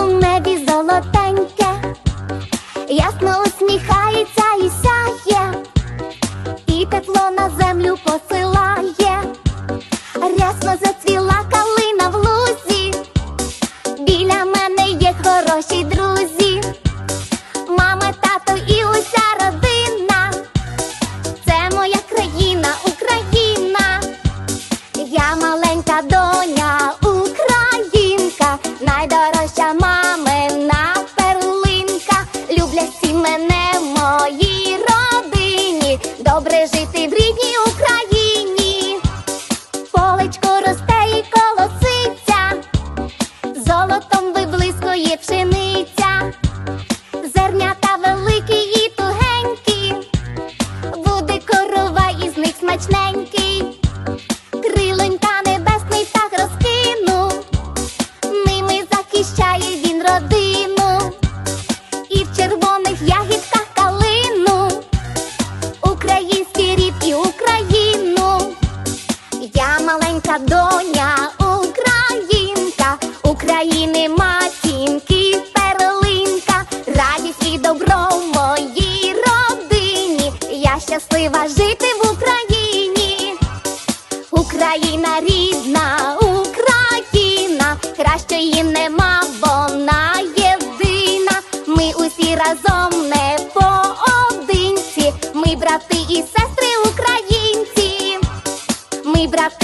у небі золотеньке, ясно усміхається. Україна рідна, Україна, кращої нема, вона єдина. Ми усі разом не поодинці. Ми брати і сестри українці. Ми брати.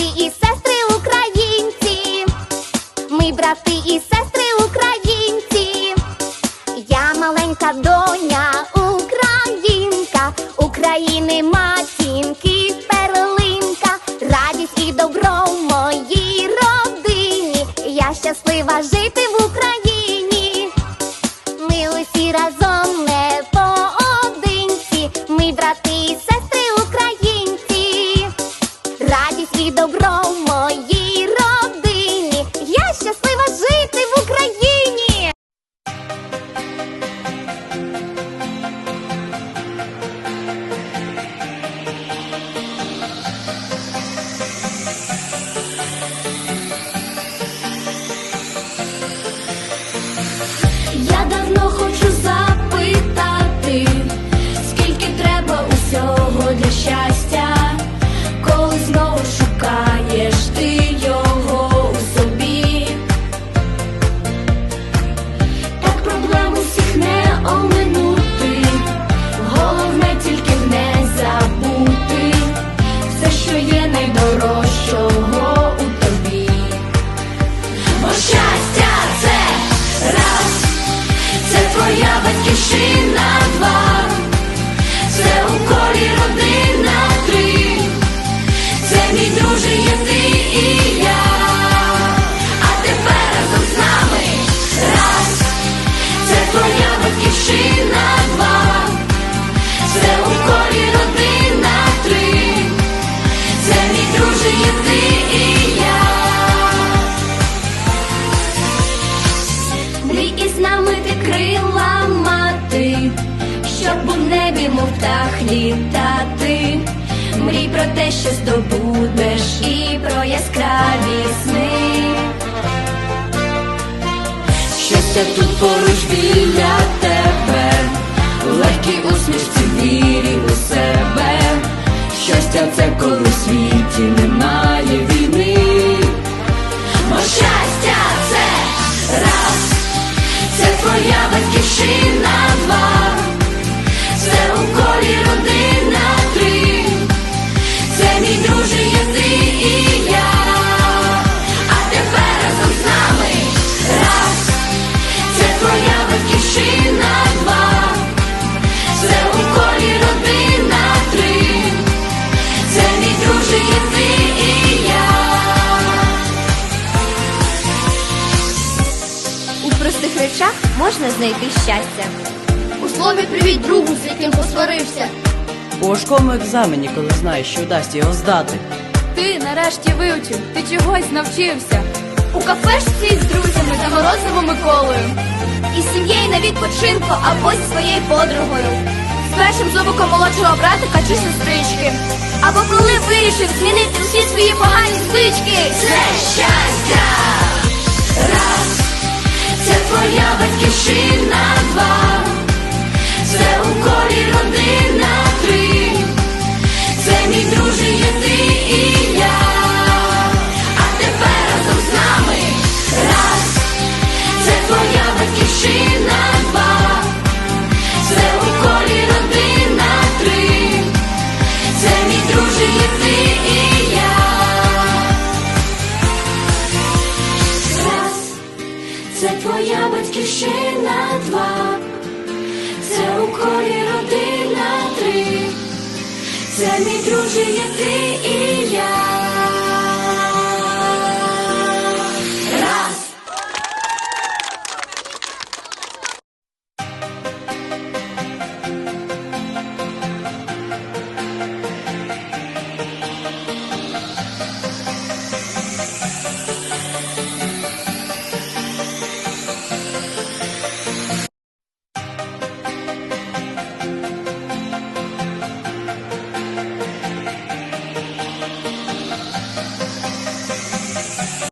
ти, мрій про те, що здобудеш, і про яскраві сни, щастя тут поруч біля тебе. можна знайти щастя. У слові привіть другу, з яким посварився. У важкому екзамені, коли знаєш, що вдасться його здати. Ти нарешті вивчив, ти чогось навчився. У кафешці з друзями та морозивом Миколою. Із сім'єю на відпочинку або зі своєю подругою. З першим зубиком молодшого братика чи сестрички. Або коли вирішив змінити всі свої погані звички. Це щастя! Раз! твоя батьківщина два. Це мій друже, є ти і я.